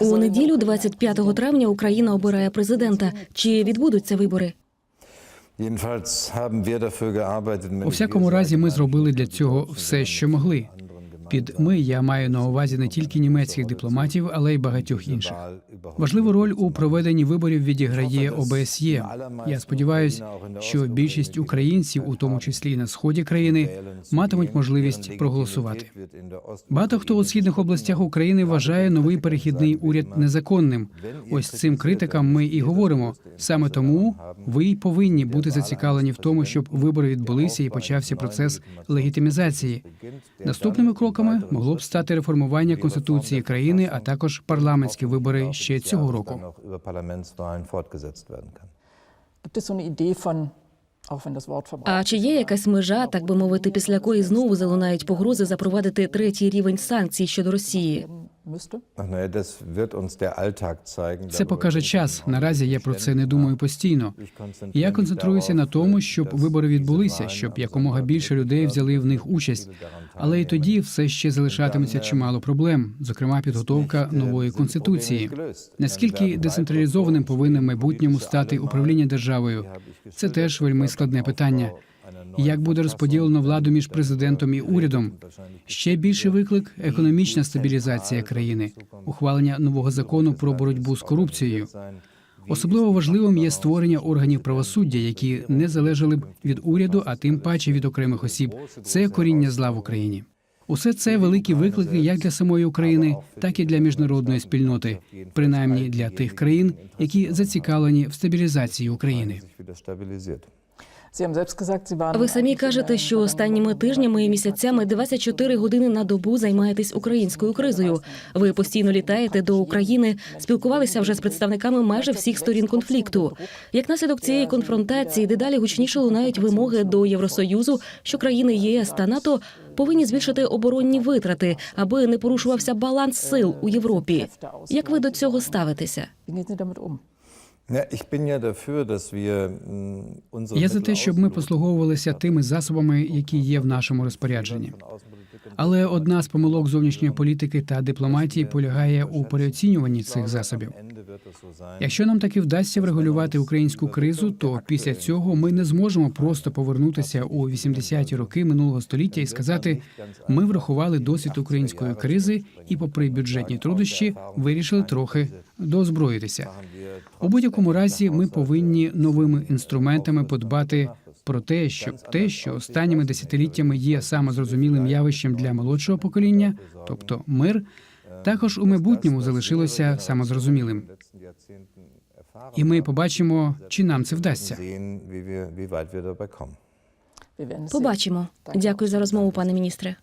У неділю, 25 травня, Україна обирає президента. Чи відбудуться вибори? У всякому разі, ми зробили для цього все, що могли. Під ми я маю на увазі не тільки німецьких дипломатів, але й багатьох інших. Важливу роль у проведенні виборів відіграє ОБСЄ. Я сподіваюся, що більшість українців, у тому числі і на сході країни, матимуть можливість проголосувати. Багато хто у східних областях України вважає новий перехідний уряд незаконним. Ось цим критикам ми і говоримо. Саме тому ви й повинні бути зацікавлені в тому, щоб вибори відбулися і почався процес легітимізації. Наступними кроками могло б стати реформування конституції країни, а також парламентські вибори ще цього року. А чи є якась межа, так би мовити, після якої знову залунають погрози запровадити третій рівень санкцій щодо Росії? Müsste? Це покаже час. Наразі я про це не думаю постійно. Я концентруюся на тому, щоб вибори відбулися, щоб якомога більше людей взяли в них участь. Але і тоді все ще залишатиметься чимало проблем, зокрема підготовка нової конституції. Наскільки децентралізованим повинне в майбутньому стати управління державою? Це теж вельми складне питання. Як буде розподілено владу між президентом і урядом? Ще більший виклик економічна стабілізація країни, ухвалення нового закону про боротьбу з корупцією. Особливо важливим є створення органів правосуддя, які не залежали б від уряду, а тим паче від окремих осіб. Це коріння зла в Україні. Усе це великі виклики як для самої України, так і для міжнародної спільноти, принаймні для тих країн, які зацікавлені в стабілізації України. Ви самі кажете, що останніми тижнями і місяцями 24 години на добу займаєтесь українською кризою. Ви постійно літаєте до України, спілкувалися вже з представниками майже всіх сторін конфлікту. Як наслідок цієї конфронтації, дедалі гучніше лунають вимоги до Євросоюзу, що країни ЄС та НАТО повинні збільшити оборонні витрати, аби не порушувався баланс сил у Європі. Як ви до цього ставитеся? Я за те, щоб ми послуговувалися тими засобами, які є в нашому розпорядженні. Але одна з помилок зовнішньої політики та дипломатії полягає у переоцінюванні цих засобів. Якщо нам таки вдасться врегулювати українську кризу, то після цього ми не зможемо просто повернутися у 80-ті роки минулого століття і сказати, ми врахували досвід української кризи і, попри бюджетні труднощі, вирішили трохи доозброїтися. У будь-якому разі ми повинні новими інструментами подбати про те, щоб те, що останніми десятиліттями є самозрозумілим явищем для молодшого покоління, тобто мир, також у майбутньому залишилося самозрозумілим. І ми побачимо, чи нам це вдасться. Побачимо. Дякую за розмову, пане міністре.